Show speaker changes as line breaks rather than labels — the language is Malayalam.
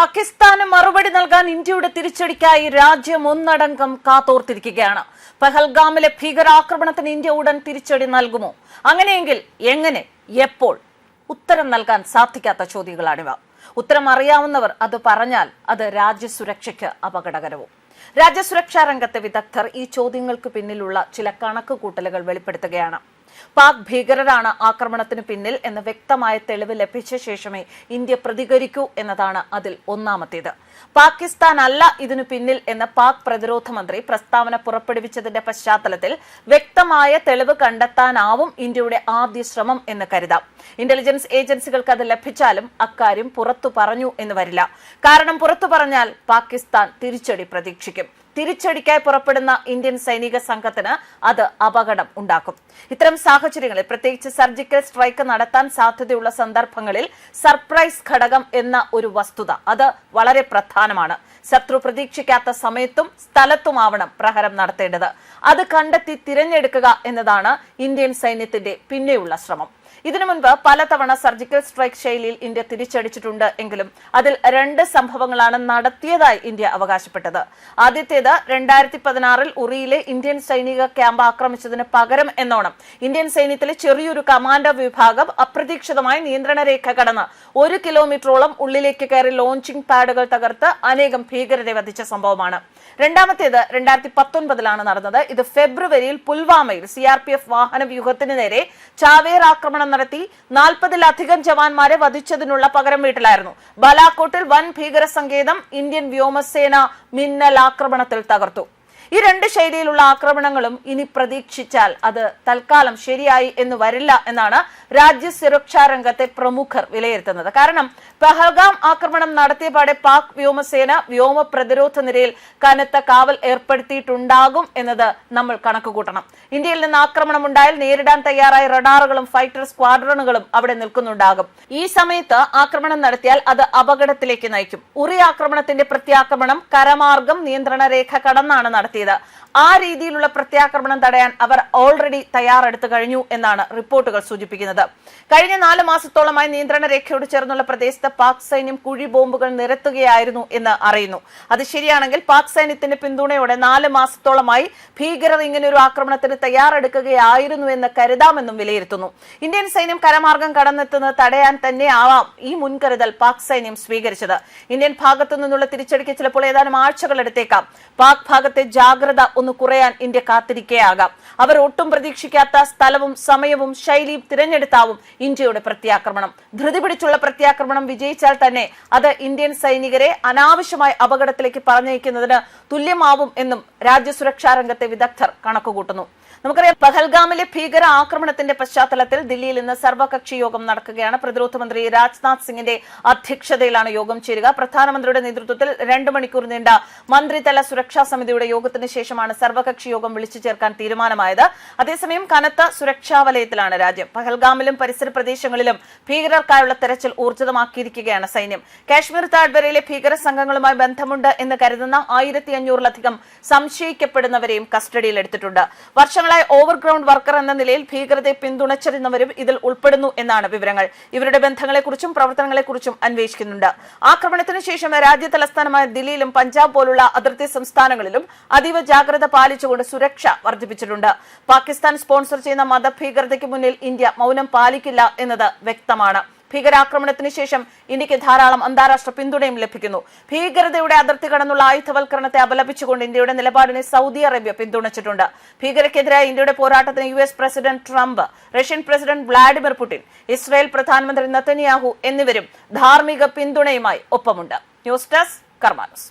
പാകിസ്ഥാന് മറുപടി നൽകാൻ ഇന്ത്യയുടെ തിരിച്ചടിക്കായി രാജ്യം ഒന്നടങ്കം കാത്തോർത്തിരിക്കുകയാണ്. പഹൽഗാമിലെ ഭീകരാക്രമണത്തിന് ഇന്ത്യ ഉടൻ തിരിച്ചടി നൽകുമോ? അങ്ങനെയെങ്കിൽ എങ്ങനെ എപ്പോൾ? ഉത്തരം നൽകാൻ സാധിക്കാത്ത ചോദ്യങ്ങളാണിവ. ഉത്തരം അറിയാവുന്നവർ അത് പറഞ്ഞാൽ അത് രാജ്യസുരക്ഷയ്ക്ക് അപകടകരവും. രാജ്യസുരക്ഷാ രംഗത്തെ വിദഗ്ധർ ഈ ചോദ്യങ്ങൾക്ക് പിന്നിലുള്ള ചില കണക്ക് കൂട്ടലുകൾ വെളിപ്പെടുത്തുകയാണ്. പാക് ഭീകരരാണ് ആക്രമണത്തിന് പിന്നിൽ എന്ന വ്യക്തമായ തെളിവ് ലഭിച്ച ശേഷമേ ഇന്ത്യ പ്രതികരിക്കൂ എന്നതാണ് അതിൽ ഒന്നാമത്തേത്. പാകിസ്ഥാൻ അല്ല ഇതിനു പിന്നിൽ എന്ന പാക് പ്രതിരോധ മന്ത്രി പ്രസ്താവന പുറപ്പെടുവിച്ചതിന്റെ പശ്ചാത്തലത്തിൽ വ്യക്തമായ തെളിവ് കണ്ടെത്താനാവും ഇന്ത്യയുടെ ആദ്യ ശ്രമം എന്ന് കരുതാം. ഇന്റലിജൻസ് ഏജൻസികൾക്ക് അത് ലഭിച്ചാലും അക്കാര്യം പുറത്തു പറഞ്ഞു എന്ന് വരില്ല. കാരണം പുറത്തു പറഞ്ഞാൽ പാകിസ്ഥാൻ തിരിച്ചടി പ്രതീക്ഷിക്കും. തിരിച്ചടിക്കായി പുറപ്പെടുന്ന ഇന്ത്യൻ സൈനിക സംഘത്തിന് അത് അപകടം ഉണ്ടാക്കും. ഇത്തരം സാഹചര്യങ്ങളിൽ പ്രത്യേകിച്ച് സർജിക്കൽ സ്ട്രൈക്ക് നടത്താൻ സാധ്യതയുള്ള സന്ദർഭങ്ങളിൽ സർപ്രൈസ് ഘടകം എന്ന ഒരു വസ്തുത അത് വളരെ പ്രധാനമാണ്. ശത്രു പ്രതീക്ഷിക്കാത്ത സമയത്തും സ്ഥലത്തുമാവണം പ്രഹരം നടത്തേണ്ടത്. അത് കണ്ടെത്തി തിരഞ്ഞെടുക്കുക എന്നതാണ് ഇന്ത്യൻ സൈന്യത്തിന്റെ പിന്നെയുള്ള ശ്രമം. ഇതിനു മുൻപ് പലതവണ സർജിക്കൽ സ്ട്രൈക്ക് ശൈലിയിൽ ഇന്ത്യ തിരിച്ചടിച്ചിട്ടുണ്ട് എങ്കിലും അതിൽ രണ്ട് സംഭവങ്ങളാണ് നടത്തിയതായി ഇന്ത്യ അവകാശപ്പെട്ടത്. ആദ്യത്തേത് രണ്ടായിരത്തി പതിനാറിൽ ഉറിയിലെ ഇന്ത്യൻ സൈനിക ക്യാമ്പ് ആക്രമിച്ചതിന് പകരം എന്നോണം. ഇന്ത്യൻ സൈന്യത്തിലെ ചെറിയൊരു കമാൻഡോ വിഭാഗം അപ്രതീക്ഷിതമായി നിയന്ത്രണ രേഖ കടന്ന് ഒരു കിലോമീറ്ററോളം ഉള്ളിലേക്ക് കയറി ലോഞ്ചിംഗ് പാഡുകൾ തകർത്ത് അനേകം ഭീകരരെ വധിച്ച സംഭവമാണ്. രണ്ടാമത്തേത് രണ്ടായിരത്തി പത്തൊൻപതിലാണ് നടന്നത്. ഇത് ഫെബ്രുവരിയിൽ പുൽവാമയിൽ സി ആർ പി എഫ് വാഹന വ്യൂഹത്തിന് നേരെ ചാവേർ ആക്രമണം നടത്തി നാൽപ്പതിലധികം ജവാന്മാരെ വധിച്ചതിനുള്ള പകരം വീട്ടിലായിരുന്നു. ബലാക്കോട്ടിൽ വൻ ഭീകര സങ്കേതം ഇന്ത്യൻ വ്യോമസേന മിന്നൽ ആക്രമണത്തിൽ തകർത്തു. ഈ രണ്ട് ശൈലിയിലുള്ള ആക്രമണങ്ങളും ഇനി പ്രതീക്ഷിച്ചാൽ അത് തൽക്കാലം ശരിയായി എന്ന് വരില്ല എന്നാണ് രാജ്യ സുരക്ഷാ രംഗത്തെ പ്രമുഖർ വിലയിരുത്തുന്നത്. കാരണം പഹൽഗാം ആക്രമണം നടത്തിയപാടെ പാക് വ്യോമസേന വ്യോമ പ്രതിരോധ നിരയിൽ കനത്ത കാവൽ ഏർപ്പെടുത്തിയിട്ടുണ്ടാകും എന്നത് നമ്മൾ കണക്കുകൂട്ടണം. ഇന്ത്യയിൽ നിന്ന് ആക്രമണം ഉണ്ടായാൽ നേരിടാൻ തയ്യാറായ റഡാറുകളും ഫൈറ്റർ സ്ക്വാഡ്രണുകളും അവിടെ നിൽക്കുന്നുണ്ടാകും. ഈ സമയത്ത് ആക്രമണം നടത്തിയാൽ അത് അപകടത്തിലേക്ക് നയിക്കും. ഉറി ആക്രമണത്തിന്റെ പ്രത്യാക്രമണം കരമാർഗം നിയന്ത്രണ രേഖ കടന്നാണ് നടത്തിയത്. ആ രീതിയിലുള്ള പ്രത്യാക്രമണം തടയാൻ അവർ ഓൾറെഡി തയ്യാറെടുത്തു കഴിഞ്ഞു എന്നാണ് റിപ്പോർട്ടുകൾ സൂചിപ്പിക്കുന്നത്. കഴിഞ്ഞ നാല് മാസത്തോളമായി നിയന്ത്രണ രേഖയോട് ചേർന്നുള്ള പ്രദേശത്ത് പാക് സൈന്യം കുഴി ബോംബുകൾ നിരത്തുകയായിരുന്നു എന്ന് അറിയുന്നു. അത് ശരിയാണെങ്കിൽ പാക് സൈന്യത്തിന്റെ പിന്തുണയോടെ നാല് മാസത്തോളമായി ഭീകരർ ഇങ്ങനെ ഒരു ആക്രമണത്തിന് തയ്യാറെടുക്കുകയായിരുന്നു എന്ന് കരുതാമെന്നും വിലയിരുത്തുന്നു. ഇന്ത്യൻ സൈന്യം കരമാർഗം കടന്നെത്തുന്നത് തടയാൻ തന്നെ ആവാം ഈ മുൻകരുതൽ പാക് സൈന്യം സ്വീകരിച്ചത്. ഇന്ത്യൻ ഭാഗത്തു നിന്നുള്ള തിരിച്ചടിക്ക് ചിലപ്പോൾ ഏതാനും ആഴ്ചകൾ എടുത്തേക്കാം. പാക് ഭാഗത്തെ ജാഗ്രത ഒന്ന് കുറയാൻ ഇന്ത്യ കാത്തിരിക്കുകയാകാം അവർ ഒട്ടും പ്രതീക്ഷിക്കാത്ത സ്ഥലവും സമയവും ശൈലിയും തിരഞ്ഞെടുത്താവും ഇന്ത്യയുടെ പ്രത്യാക്രമണം. ധൃതി പിടിച്ചുള്ള പ്രത്യാക്രമണം വിജയിച്ചാൽ തന്നെ അത് ഇന്ത്യൻ സൈനികരെ അനാവശ്യമായ അപകടത്തിലേക്ക് പറഞ്ഞയക്കുന്നതിന് തുല്യമാവും എന്നും രാജ്യസുരക്ഷാ രംഗത്തെ വിദഗ്ധർ കണക്കുകൂട്ടുന്നു. നമുക്കറിയാം പഹൽഗാമിലെ ഭീകര ആക്രമണത്തിന്റെ പശ്ചാത്തലത്തിൽ ദില്ലിയിൽ ഇന്ന് സർവകക്ഷി യോഗം നടക്കുകയാണ്. പ്രതിരോധ മന്ത്രി രാജ്നാഥ് സിംഗിന്റെ അധ്യക്ഷതയിലാണ് യോഗം ചേരുക. പ്രധാനമന്ത്രിയുടെ നേതൃത്വത്തിൽ രണ്ട് മണിക്കൂർ നീണ്ട മന്ത്രിതല സുരക്ഷാ സമിതിയുടെ യോഗത്തിന് ശേഷമാണ് സർവകക്ഷി യോഗം വിളിച്ചു ചേർക്കാൻ തീരുമാനമായത്. അതേസമയം കനത്ത സുരക്ഷാ വലയത്തിലാണ് രാജ്യം. പഹൽഗാമിലും പരിസര പ്രദേശങ്ങളിലും ഭീകരർക്കായുള്ള തെരച്ചിൽ ഊർജിതമാക്കിയിരിക്കുകയാണ് സൈന്യം. കാശ്മീർ താഴ്വരയിലെ ഭീകര സംഘങ്ങളുമായി ബന്ധമുണ്ട് എന്ന് കരുതുന്ന ആയിരത്തി അഞ്ഞൂറിലധികം സംശയിക്കപ്പെടുന്നവരെയും കസ്റ്റഡിയിലെടുത്തിട്ടുണ്ട് വർഷങ്ങളായി ഓവർഗ്രൗണ്ട് വർക്കർ എന്ന നിലയിൽ ഭീകരതയെ പിന്തുണച്ചിരുന്നവരും ഇതിൽ ഉൾപ്പെടുന്നു എന്നാണ് വിവരങ്ങൾ. ഇവരുടെ ബന്ധങ്ങളെക്കുറിച്ചും പ്രവർത്തനങ്ങളെക്കുറിച്ചും അന്വേഷിക്കുന്നുണ്ട്. ആക്രമണത്തിന് ശേഷം രാജ്യ തലസ്ഥാനമായ ദില്ലിയിലും പഞ്ചാബ് പോലുള്ള അതിർത്തി സംസ്ഥാനങ്ങളിലും അതീവ ജാഗ്രത പാലിച്ചുകൊണ്ട് സുരക്ഷ വർദ്ധിപ്പിച്ചിട്ടുണ്ട്. പാകിസ്ഥാൻ സ്പോൺസർ ചെയ്യുന്ന മതഭീകരതയ്ക്ക് മുന്നിൽ ഇന്ത്യ മൗനം പാലിക്കില്ല എന്നത് വ്യക്തമാണ്. ഭീകരാക്രമണത്തിന് ശേഷം ഇന്ത്യയ്ക്ക് ധാരാളം അന്താരാഷ്ട്ര പിന്തുണയും ലഭിക്കുന്നു. ഭീകരതയുടെ അതിർത്തി കടന്നുള്ള ആയുധവൽക്കരണത്തെ അപലപിച്ചുകൊണ്ട് ഇന്ത്യയുടെ നിലപാടിനെ സൗദി അറേബ്യ പിന്തുണച്ചിട്ടുണ്ട്. ഭീകരക്കെതിരായ ഇന്ത്യയുടെ പോരാട്ടത്തിന് U S president Trump Russian president Vladimir Putin Israel പ്രധാനമന്ത്രി നത്തനിയാഹു എന്നിവരും ധാർമ്മിക പിന്തുണയുമായി ഒപ്പമുണ്ട്. News desk കർമാനസ്.